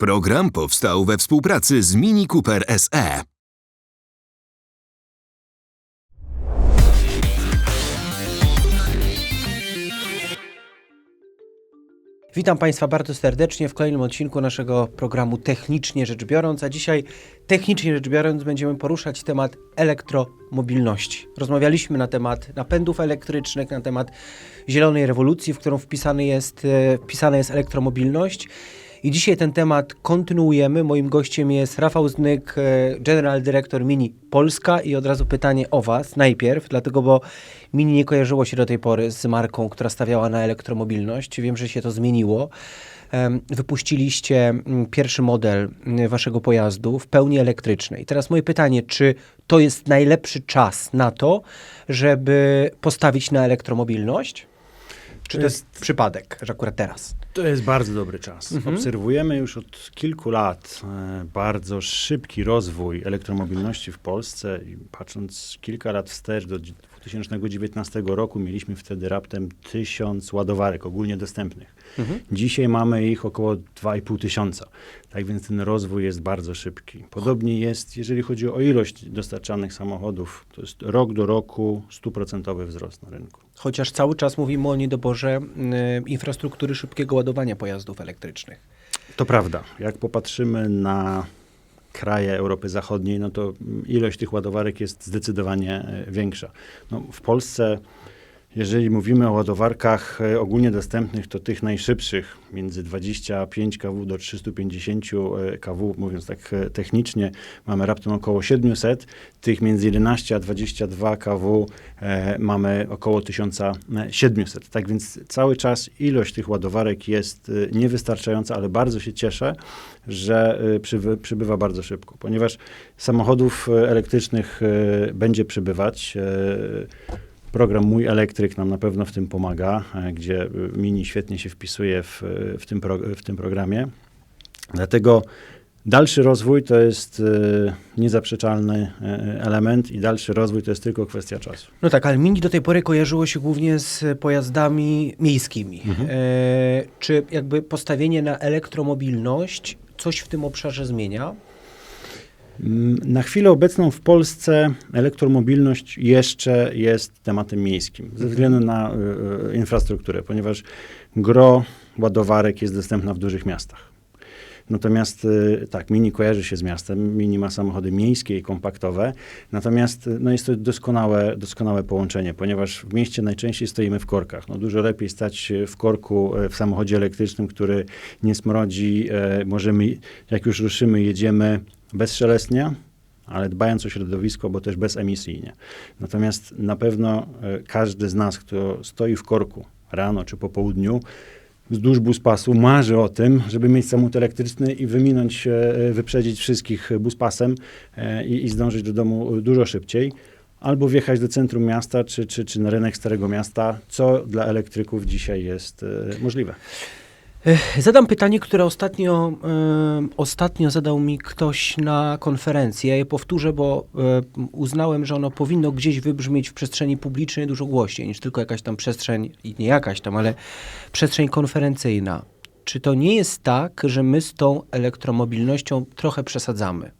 Program powstał we współpracy z Mini Cooper. SE. Witam Państwa bardzo serdecznie w kolejnym odcinku naszego programu Technicznie Rzecz Biorąc, a dzisiaj technicznie rzecz biorąc będziemy poruszać temat elektromobilności. Rozmawialiśmy na temat napędów elektrycznych, na temat zielonej rewolucji, w którą wpisany jest, e, wpisana jest elektromobilność. I dzisiaj ten temat kontynuujemy. Moim gościem jest Rafał Znyk, e, General Dyrektor Mini Polska i od razu pytanie o Was najpierw, dlatego bo Mini nie kojarzyło się do tej pory z marką, która stawiała na elektromobilność. Wiem, że się to zmieniło. Wypuściliście mm, pierwszy model mm, waszego pojazdu w pełni elektryczny. I teraz moje pytanie, czy to jest najlepszy czas na to, żeby postawić na elektromobilność? Czy to jest przypadek, że akurat teraz? To jest bardzo dobry czas. Mhm. Obserwujemy już od kilku lat e, bardzo szybki rozwój elektromobilności w Polsce i patrząc kilka lat wstecz do 2019 roku mieliśmy wtedy raptem tysiąc ładowarek ogólnie dostępnych. Mhm. Dzisiaj mamy ich około 2,5 tysiąca. Tak więc ten rozwój jest bardzo szybki. Podobnie jest, jeżeli chodzi o ilość dostarczanych samochodów. To jest rok do roku stuprocentowy wzrost na rynku. Chociaż cały czas mówimy o niedoborze y, infrastruktury szybkiego ładowania pojazdów elektrycznych. To prawda. Jak popatrzymy na kraje Europy Zachodniej, no to ilość tych ładowarek jest zdecydowanie e, większa. No, w Polsce, jeżeli mówimy o ładowarkach e, ogólnie dostępnych, to tych najszybszych, między 25 kW do 350 e, kW, mówiąc tak e, technicznie, mamy raptem około 700. Tych między 11 a 22 kW e, mamy około 1700. Tak więc cały czas ilość tych ładowarek jest niewystarczająca, ale bardzo się cieszę, że przyby, przybywa bardzo szybko, ponieważ samochodów elektrycznych e, będzie przybywać. e, Program Mój Elektryk nam na pewno w tym pomaga, e, gdzie e, Mini świetnie się wpisuje w, e, w, tym, pro, w tym programie. Dlatego dalszy rozwój to jest niezaprzeczalny element i dalszy rozwój to jest tylko kwestia czasu. No tak, ale Mini do tej pory kojarzyło się głównie z pojazdami miejskimi. E, czy jakby postawienie na elektromobilność coś w tym obszarze zmienia? Mm, Na chwilę obecną w Polsce elektromobilność jeszcze jest tematem miejskim, ze względu na y, y, infrastrukturę, ponieważ gro ładowarek jest dostępna w dużych miastach. Natomiast y, tak, Mini kojarzy się z miastem, Mini ma samochody miejskie i kompaktowe, natomiast y, no jest to doskonałe, doskonałe połączenie, ponieważ w mieście najczęściej stoimy w korkach. No dużo lepiej stać w korku y, w samochodzie elektrycznym, który nie smrodzi. e, Możemy, jak już ruszymy, jedziemy bezszelestnie, ale dbając o środowisko, bo też bezemisyjnie. Natomiast na pewno e, każdy z nas, kto stoi w korku rano czy po południu, wzdłuż buspasu marzy o tym, żeby mieć samochód elektryczny i wyminąć, e, wyprzedzić wszystkich buspasem e, i, i zdążyć do domu dużo szybciej. Albo wjechać do centrum miasta, czy, czy, czy na rynek Starego Miasta, co dla elektryków dzisiaj jest możliwe. Zadam pytanie, które ostatnio, e, ostatnio zadał mi ktoś na konferencji. Ja je powtórzę, bo e, uznałem, że ono powinno gdzieś wybrzmieć w przestrzeni publicznej dużo głośniej niż tylko jakaś tam przestrzeń, nie jakaś tam, ale przestrzeń konferencyjna. Czy to nie jest tak, że my z tą elektromobilnością trochę przesadzamy?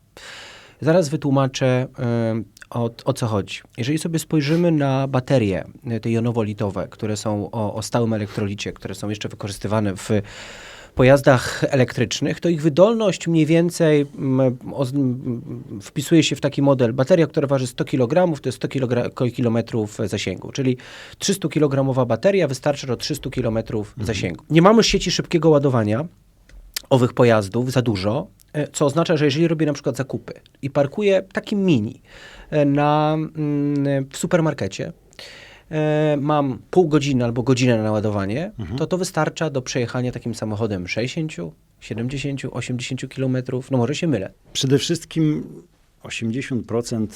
Zaraz wytłumaczę e, o, o co chodzi. Jeżeli sobie spojrzymy na baterie, e, te jonowolitowe, które są o, o stałym elektrolicie, które są jeszcze wykorzystywane w pojazdach elektrycznych, to ich wydolność mniej więcej wpisuje się w taki model. Bateria, która waży 100 kg, to jest 100 km zasięgu, czyli 300 kg bateria wystarczy do 300 km zasięgu. Nie mamy sieci szybkiego ładowania owych pojazdów za dużo, e, co oznacza, że jeżeli robię na przykład zakupy i parkuję takim mini e, na, mm, w supermarkecie, e, mam pół godziny albo godzinę na naładowanie, to to wystarcza do przejechania takim samochodem 60, 70, 80 kilometrów, no może się mylę. Przede wszystkim 80%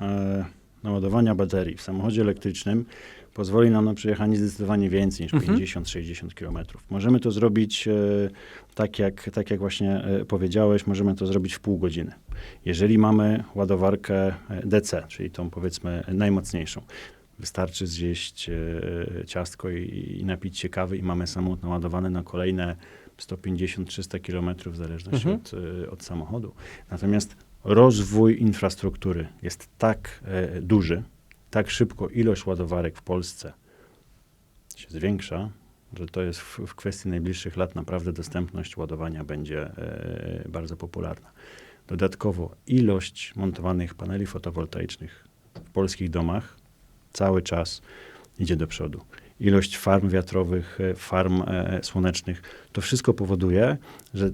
e, naładowania baterii w samochodzie elektrycznym pozwoli nam na przejechanie zdecydowanie więcej niż Mhm. 50-60 km. Możemy to zrobić e, tak, jak, tak jak właśnie e, powiedziałeś, możemy to zrobić w pół godziny. Jeżeli mamy ładowarkę e, DC, czyli tą powiedzmy najmocniejszą, wystarczy zjeść ciastko i, i napić się kawy i mamy samochód naładowany na kolejne 150-300 km w zależności Mhm. od, od samochodu. Natomiast rozwój infrastruktury jest tak e, duży, tak szybko ilość ładowarek w Polsce się zwiększa, że to jest w, w kwestii najbliższych lat naprawdę dostępność ładowania będzie e, bardzo popularna. Dodatkowo ilość montowanych paneli fotowoltaicznych w polskich domach cały czas idzie do przodu. Ilość farm wiatrowych, e, farm e, słonecznych, to wszystko powoduje, że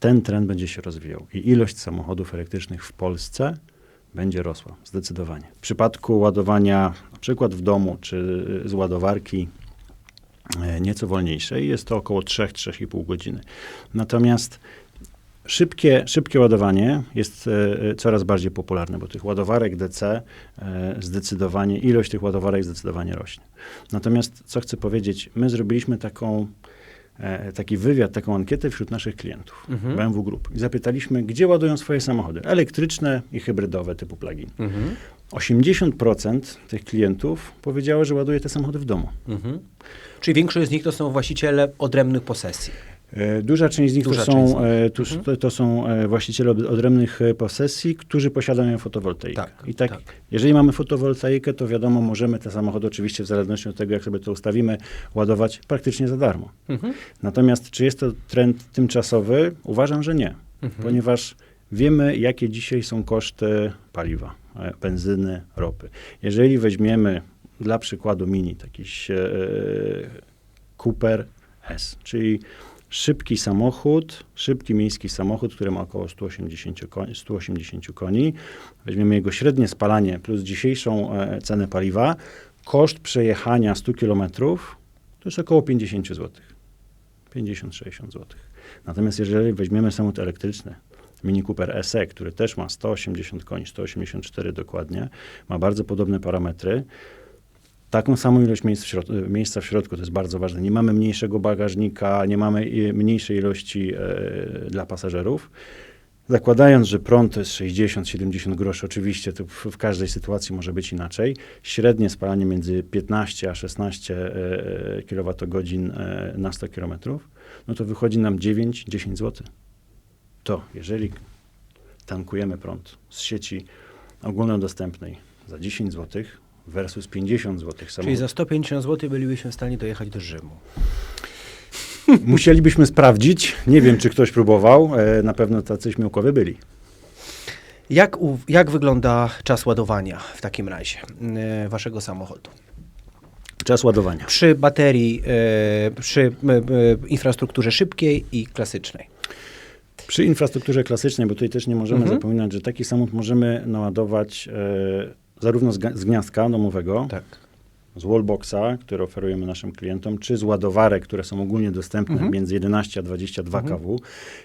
ten trend będzie się rozwijał i ilość samochodów elektrycznych w Polsce będzie rosła zdecydowanie. W przypadku ładowania na przykład w domu czy z ładowarki e, nieco wolniejszej jest to około 3-3,5 godziny. Natomiast Szybkie, szybkie ładowanie jest e, coraz bardziej popularne, bo tych ładowarek DC e, zdecydowanie, ilość tych ładowarek zdecydowanie rośnie. Natomiast co chcę powiedzieć, my zrobiliśmy taką, e, taki wywiad, taką ankietę wśród naszych klientów Mhm. BMW Group i zapytaliśmy, gdzie ładują swoje samochody, elektryczne i hybrydowe typu plug-in. Mhm. 80% tych klientów powiedziało, że ładuje te samochody w domu. Mhm. Czyli większość z nich to są właściciele odrębnych posesji. E, Duża część z nich Duża to, są, e, tuż, Mhm. to, to są e, właściciele od- odrębnych posesji, którzy posiadają fotowoltaikę. Tak, I tak, tak. jeżeli mamy fotowoltaikę, to wiadomo, możemy te samochody oczywiście w zależności od tego, jak sobie to ustawimy, ładować praktycznie za darmo. Mhm. Natomiast czy jest to trend tymczasowy? Uważam, że nie, Mhm. ponieważ wiemy, jakie dzisiaj są koszty paliwa, benzyny, ropy. Jeżeli weźmiemy dla przykładu mini, taki e, Cooper S, czyli szybki samochód, szybki miejski samochód, który ma około 180 koni, 180 koni. Weźmiemy jego średnie spalanie plus dzisiejszą e, cenę paliwa, koszt przejechania 100 km to jest około 50 zł. 50-60 zł. Natomiast jeżeli weźmiemy samochód elektryczny, Mini Cooper SE, który też ma 180 koni, 184 dokładnie, ma bardzo podobne parametry, taką samą ilość miejsc w środ- miejsca w środku, to jest bardzo ważne. Nie mamy mniejszego bagażnika, nie mamy mniejszej ilości e, dla pasażerów. Zakładając, że prąd to jest 60-70 groszy, oczywiście to w, w każdej sytuacji może być inaczej. Średnie spalanie między 15 a 16 e, kWh e, na 100 km, no to wychodzi nam 9-10 zł. To jeżeli tankujemy prąd z sieci ogólnodostępnej za 10 zł versus 50 zł Czyli samochód, za 150 zł bylibyśmy w stanie dojechać do Rzymu. musielibyśmy sprawdzić. Nie wiem, czy ktoś próbował. E, na pewno tacy śmiałkowie byli. Jak, u, jak wygląda czas ładowania w takim razie e, waszego samochodu? Czas ładowania. Przy baterii, e, przy e, e, infrastrukturze szybkiej i klasycznej. Przy infrastrukturze klasycznej, bo tutaj też nie możemy Mhm. zapominać, że taki samochód możemy naładować e, zarówno z, z gniazdka domowego, Tak. z wallboxa, który oferujemy naszym klientom, czy z ładowarek, które są ogólnie dostępne Mhm. między 11 a 22 Mhm. kW.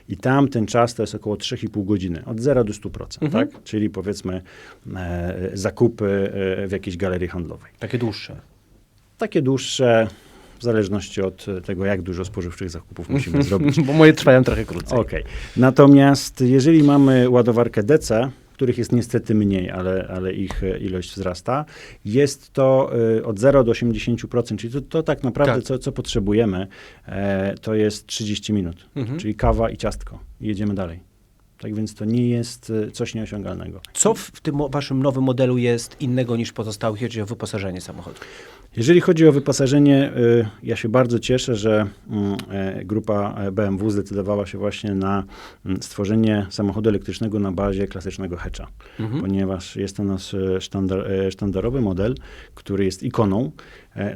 I tam ten czas to jest około 3,5 godziny, od 0 do 100%, Mhm. tak? Czyli powiedzmy e, zakupy e, w jakiejś galerii handlowej. Takie dłuższe. Takie dłuższe, w zależności od tego, jak dużo spożywczych zakupów musimy zrobić. Bo moje trwają trochę krócej. Okej. Natomiast jeżeli mamy ładowarkę DC, których jest niestety mniej, ale, ale ich e, ilość wzrasta, jest to e, od 0 do 80%, czyli to, to tak naprawdę, Tak. Co, co potrzebujemy, e, to jest 30 minut, Mhm. czyli kawa i ciastko jedziemy dalej. Tak więc to nie jest coś nieosiągalnego. Co w, tym waszym nowym modelu jest innego niż pozostałych, jeżeli chodzi o wyposażenie samochodu? Jeżeli chodzi o wyposażenie, y, ja się bardzo cieszę, że mm, e, grupa e, BMW zdecydowała się właśnie na mm, stworzenie samochodu elektrycznego na bazie klasycznego hatcha, Mhm. ponieważ jest to nasz e, sztandar, sztandarowy model, który jest ikoną.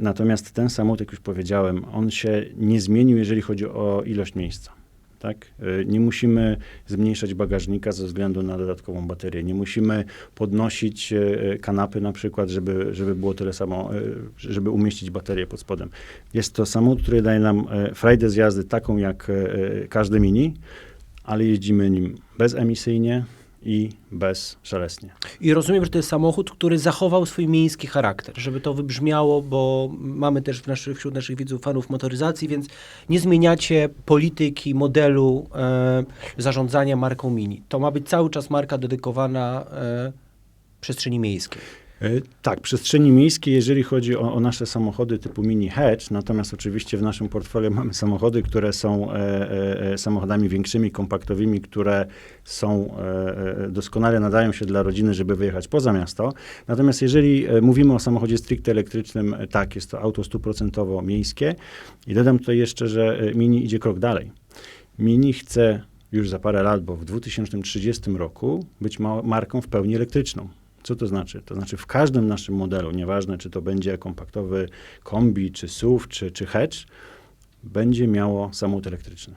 Natomiast ten samochód, jak już powiedziałem, on się nie zmienił, jeżeli chodzi o ilość miejsca. Tak? E, Nie musimy zmniejszać bagażnika ze względu na dodatkową baterię. Nie musimy podnosić e, kanapy na przykład, żeby, żeby było tyle samo, e, żeby umieścić baterię pod spodem. Jest to samochód, który daje nam frajdę z jazdy taką jak każdy mini, ale jeździmy nim bezemisyjnie i bezszelestnie. I rozumiem, że to jest samochód, który zachował swój miejski charakter, żeby to wybrzmiało, bo mamy też w naszych, wśród naszych widzów fanów motoryzacji, więc nie zmieniacie polityki, modelu e, zarządzania marką Mini. To ma być cały czas marka dedykowana e, przestrzeni miejskiej. E, Tak, przestrzeni miejskiej, jeżeli chodzi o, o nasze samochody typu mini hatch, natomiast oczywiście w naszym portfolio mamy samochody, które są e, e, e, samochodami większymi, kompaktowymi, które są e, e, doskonale nadają się dla rodziny, żeby wyjechać poza miasto. Natomiast jeżeli mówimy o samochodzie stricte elektrycznym, tak, jest to auto stuprocentowo miejskie i dodam tutaj jeszcze, że Mini idzie krok dalej. Mini chce już za parę lat, bo w 2030 roku być ma- marką w pełni elektryczną. Co to znaczy? To znaczy w każdym naszym modelu, nieważne czy to będzie kompaktowy kombi, czy SUV, czy, czy hatch, będzie miało samochód elektryczny.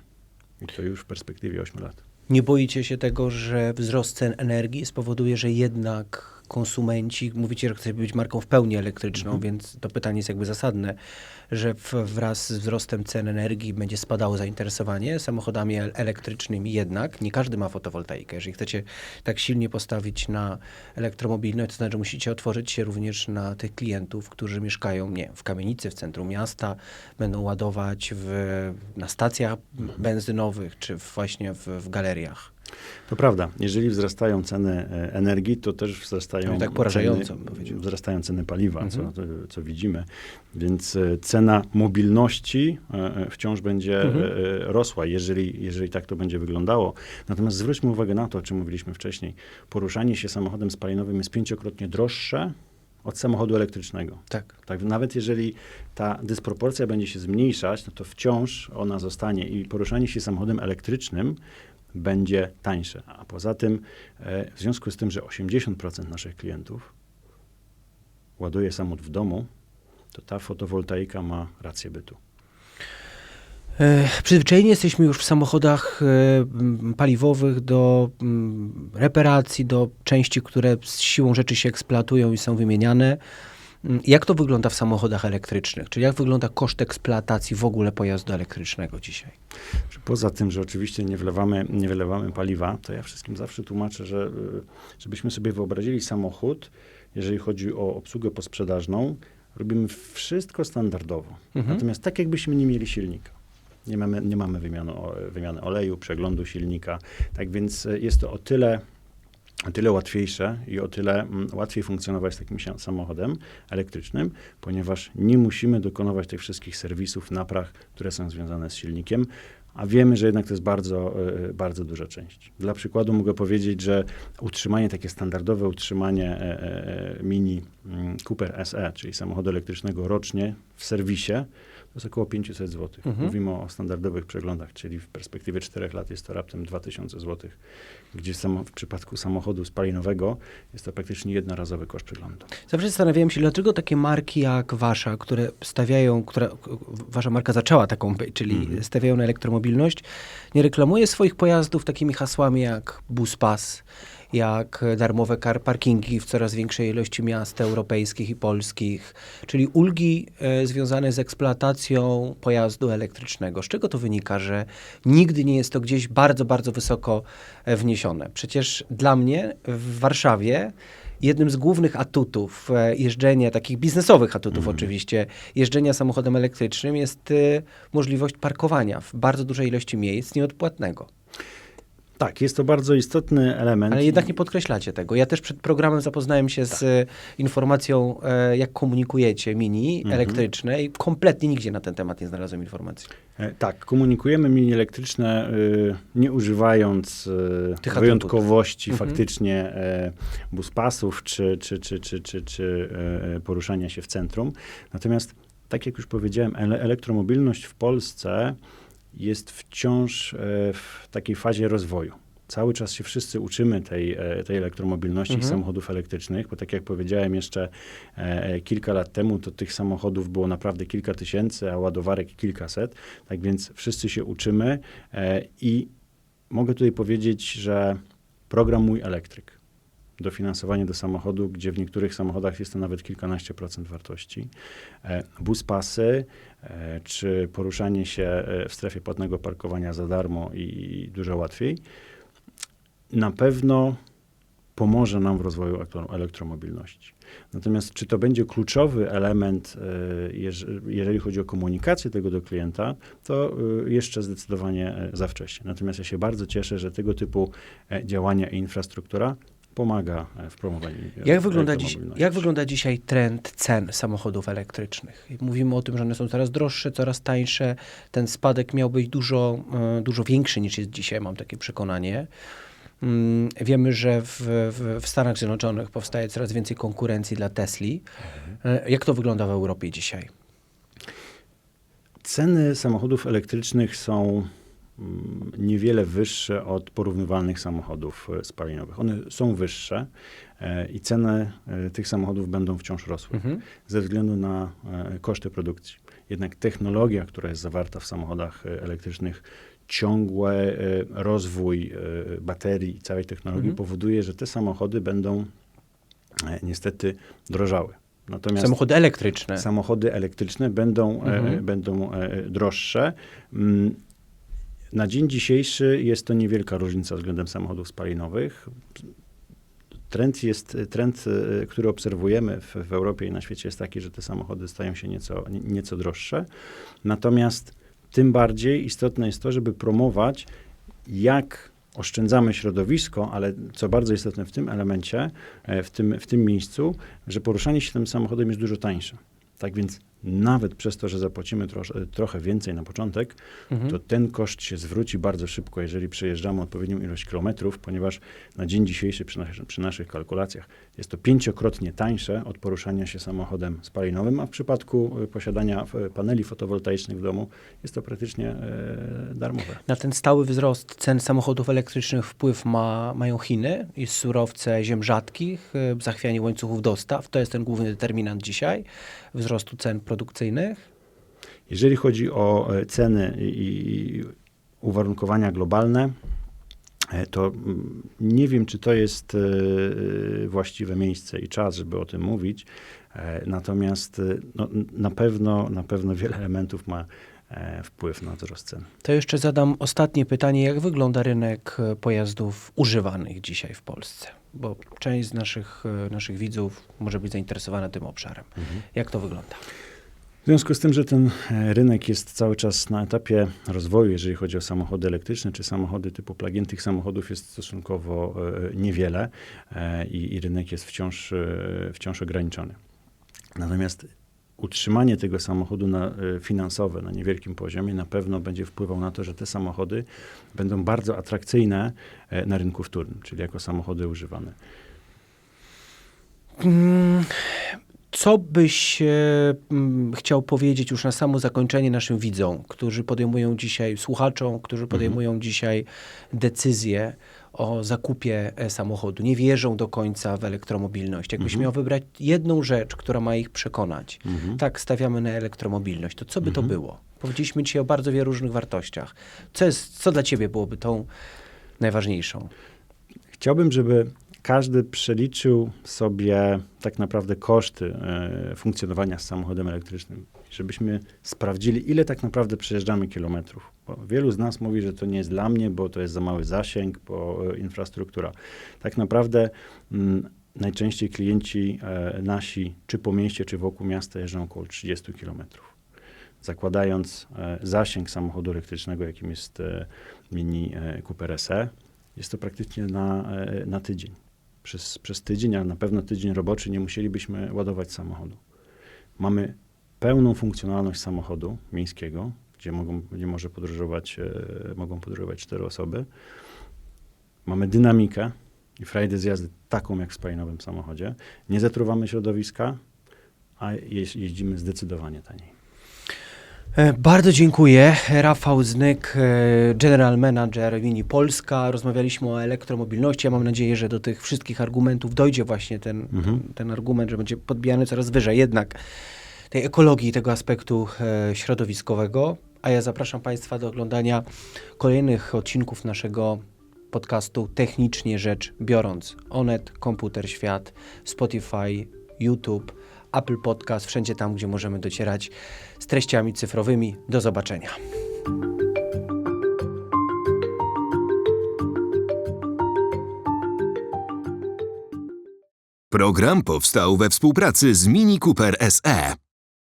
I to już w perspektywie 8 lat. Nie boicie się tego, że wzrost cen energii spowoduje, że jednak konsumenci, mówicie, że chcecie być marką w pełni elektryczną, więc to pytanie jest jakby zasadne, że w, wraz z wzrostem cen energii będzie spadało zainteresowanie samochodami el- elektrycznymi jednak. Nie każdy ma fotowoltaikę. Jeżeli chcecie tak silnie postawić na elektromobilność, to znaczy, że musicie otworzyć się również na tych klientów, którzy mieszkają nie w kamienicy, w centrum miasta, będą ładować w, na stacjach benzynowych, czy właśnie w, w galeriach. To prawda, jeżeli wzrastają ceny e, energii, to też wzrastają No tak porażająco, ceny, wzrastają ceny paliwa, Mhm. co, co widzimy. Więc e, cena mobilności e, wciąż będzie Mhm. rosła, jeżeli, jeżeli tak to będzie wyglądało. Natomiast zwróćmy uwagę na to, o czym mówiliśmy wcześniej. Poruszanie się samochodem spalinowym jest pięciokrotnie droższe od samochodu elektrycznego. Tak. Tak, nawet jeżeli ta dysproporcja będzie się zmniejszać, no to wciąż ona zostanie i poruszanie się samochodem elektrycznym będzie tańsze. A poza tym, e, w związku z tym, że 80% naszych klientów ładuje samochód w domu, to ta fotowoltaika ma rację bytu. E, Przyzwyczajeni jesteśmy już w samochodach e, paliwowych do reparacji, do części, które z siłą rzeczy się eksploatują i są wymieniane. Mm, Jak to wygląda w samochodach elektrycznych? Czyli jak wygląda koszt eksploatacji w ogóle pojazdu elektrycznego dzisiaj? Poza tym, że oczywiście nie wlewamy, nie wylewamy paliwa, to ja wszystkim zawsze tłumaczę, że y, żebyśmy sobie wyobrazili samochód, jeżeli chodzi o obsługę posprzedażną, robimy wszystko standardowo. Mhm. Natomiast tak jakbyśmy nie mieli silnika. Nie mamy, nie mamy wymiany, wymiany oleju, przeglądu silnika. Tak więc y, jest to o tyle, o tyle łatwiejsze i o tyle mm, łatwiej funkcjonować z takim samochodem elektrycznym, ponieważ nie musimy dokonywać tych wszystkich serwisów, napraw, które są związane z silnikiem, a wiemy, że jednak to jest bardzo, y, bardzo duża część. Dla przykładu mogę powiedzieć, że utrzymanie, takie standardowe utrzymanie e, e, e, mini mm, Cooper SE, czyli samochodu elektrycznego rocznie w serwisie, to jest około 500 zł. Mhm. Mówimy o standardowych przeglądach, czyli w perspektywie 4 lat jest to raptem 2000 zł, gdzie samo, w przypadku samochodu spalinowego jest to praktycznie jednorazowy koszt przeglądu. Zawsze zastanawiałem się, dlaczego takie marki jak wasza, które stawiają, która, wasza marka zaczęła taką być, czyli Mhm. stawiają na elektromobilność, nie reklamuje swoich pojazdów takimi hasłami jak Buspas, jak darmowe car parkingi w coraz większej ilości miast europejskich i polskich, czyli ulgi e, związane z eksploatacją pojazdu elektrycznego. Z czego to wynika, że nigdy nie jest to gdzieś bardzo, bardzo wysoko e, wniesione? Przecież dla mnie w Warszawie jednym z głównych atutów e, jeżdżenia, takich biznesowych atutów oczywiście, jeżdżenia samochodem elektrycznym jest możliwość parkowania w bardzo dużej ilości miejsc nieodpłatnego. Tak, jest to bardzo istotny element. Ale jednak nie podkreślacie tego. Ja też przed programem zapoznałem się z e, informacją, e, jak komunikujecie mini Mhm. elektryczne i kompletnie nigdzie na ten temat nie znalazłem informacji. E, Tak, komunikujemy mini elektryczne, nie używając Tych wyjątkowości atutów. Mhm. faktycznie buspasów czy, czy, czy, czy, czy, czy poruszania się w centrum. Natomiast, tak jak już powiedziałem, ele elektromobilność w Polsce jest wciąż e, w takiej fazie rozwoju. Cały czas się wszyscy uczymy tej, e, tej elektromobilności Mhm. i samochodów elektrycznych, bo tak jak powiedziałem jeszcze e, kilka lat temu, to tych samochodów było naprawdę kilka tysięcy, a ładowarek kilkaset. Tak więc wszyscy się uczymy i mogę tutaj powiedzieć, że program Mój Elektryk, dofinansowanie do samochodu, gdzie w niektórych samochodach jest to nawet kilkanaście procent wartości, e, buspasy, e, czy poruszanie się e, w strefie płatnego parkowania za darmo i dużo łatwiej, na pewno pomoże nam w rozwoju elektro- elektromobilności. Natomiast czy to będzie kluczowy element, jeż- jeżeli chodzi o komunikację tego do klienta, to jeszcze zdecydowanie za wcześnie. Natomiast ja się bardzo cieszę, że tego typu działania i infrastruktura pomaga e, w promowaniu Jak wygląda, dziś, jak wygląda dzisiaj trend cen samochodów elektrycznych? Mówimy o tym, że one są coraz droższe, coraz tańsze. Ten spadek miał być dużo, e, dużo większy niż jest dzisiaj, mam takie przekonanie. Mm, Wiemy, że w, w, w Stanach Zjednoczonych powstaje coraz więcej konkurencji dla Tesli. E, Jak to wygląda w Europie dzisiaj? Ceny samochodów elektrycznych są niewiele wyższe od porównywalnych samochodów e, spalinowych. One są wyższe e, i ceny e, tych samochodów będą wciąż rosły Mhm. ze względu na koszty produkcji. Jednak technologia, która jest zawarta w samochodach elektrycznych, ciągły rozwój baterii i całej technologii Mhm. powoduje, że te samochody będą niestety drożały. Natomiast Samochody elektryczne. samochody elektryczne będą, e, Mhm. będą droższe. Na dzień dzisiejszy jest to niewielka różnica względem samochodów spalinowych. Trend, jest, trend, e, który obserwujemy w, w Europie i na świecie jest taki, że te samochody stają się nieco, nie- nieco droższe. Natomiast tym bardziej istotne jest to, żeby promować, jak oszczędzamy środowisko, ale co bardzo istotne w tym elemencie, e, w tym, w tym miejscu, że poruszanie się tym samochodem jest dużo tańsze. Tak więc nawet przez to, że zapłacimy trochę więcej na początek, Mhm. to ten koszt się zwróci bardzo szybko, jeżeli przejeżdżamy odpowiednią ilość kilometrów, ponieważ na dzień dzisiejszy przy, nas, przy naszych kalkulacjach jest to pięciokrotnie tańsze od poruszania się samochodem spalinowym, a w przypadku y, posiadania paneli fotowoltaicznych w domu jest to praktycznie e, darmowe. Na ten stały wzrost cen samochodów elektrycznych wpływ ma, mają Chiny i surowce ziem rzadkich, y, zachwianie łańcuchów dostaw. To jest ten główny determinant dzisiaj wzrostu cen produkcyjnych. Jeżeli chodzi o e, ceny i, uwarunkowania globalne, e, to mm, nie wiem, czy to jest e, właściwe miejsce i czas, żeby o tym mówić. Natomiast no, na, pewno, na pewno wiele elementów ma wpływ na wzrost cen. To jeszcze zadam ostatnie pytanie. Jak wygląda rynek pojazdów używanych dzisiaj w Polsce? Bo część z naszych, naszych widzów może być zainteresowana tym obszarem. Jak to wygląda? W związku z tym, że ten e, rynek jest cały czas na etapie rozwoju, jeżeli chodzi o samochody elektryczne czy samochody typu plug-in, tych samochodów jest stosunkowo e, niewiele e, i, i rynek jest wciąż, wciąż ograniczony. Natomiast utrzymanie tego samochodu na, finansowe na niewielkim poziomie na pewno będzie wpływał na to, że te samochody będą bardzo atrakcyjne na rynku wtórnym, czyli jako samochody używane. Mm, Co byś e, mm, chciał powiedzieć już na samo zakończenie naszym widzom, którzy podejmują dzisiaj, słuchaczom, którzy podejmują dzisiaj decyzję o zakupie e, samochodu, nie wierzą do końca w elektromobilność. Jakbyś miał wybrać jedną rzecz, która ma ich przekonać, tak, stawiamy na elektromobilność, to co by to było? Powiedzieliśmy dzisiaj o bardzo wielu różnych wartościach. Co, jest, co dla ciebie byłoby tą najważniejszą? Chciałbym, żeby każdy przeliczył sobie tak naprawdę koszty e, funkcjonowania z samochodem elektrycznym. Żebyśmy sprawdzili, ile tak naprawdę przejeżdżamy kilometrów. Bo wielu z nas mówi, że to nie jest dla mnie, bo to jest za mały zasięg, bo e, infrastruktura. Tak naprawdę mm, najczęściej klienci e, nasi, czy po mieście, czy wokół miasta, jeżdżą około 30 kilometrów. Zakładając e, zasięg samochodu elektrycznego, jakim jest e, Mini e, Cooper SE, jest to praktycznie na, e, na tydzień. Przez, przez tydzień, a na pewno tydzień roboczy nie musielibyśmy ładować samochodu. Mamy pełną funkcjonalność samochodu miejskiego, gdzie, mogą, gdzie może podróżować, e, mogą podróżować cztery osoby. Mamy dynamikę i frajdę z jazdy taką jak w spalinowym samochodzie. Nie zatruwamy środowiska, a jeź- jeździmy zdecydowanie taniej. E, Bardzo dziękuję. Rafał Znyk, e, General Manager Mini Polska. Rozmawialiśmy o elektromobilności. Ja mam nadzieję, że do tych wszystkich argumentów dojdzie właśnie ten, Mhm. ten, ten argument, że będzie podbijany coraz wyżej jednak tej ekologii, tego aspektu e, środowiskowego. A ja zapraszam Państwa do oglądania kolejnych odcinków naszego podcastu Technicznie Rzecz Biorąc. Onet, Komputer Świat, Spotify, YouTube, Apple Podcast, wszędzie tam, gdzie możemy docierać z treściami cyfrowymi. Do zobaczenia. Program powstał we współpracy z Mini Cooper SE.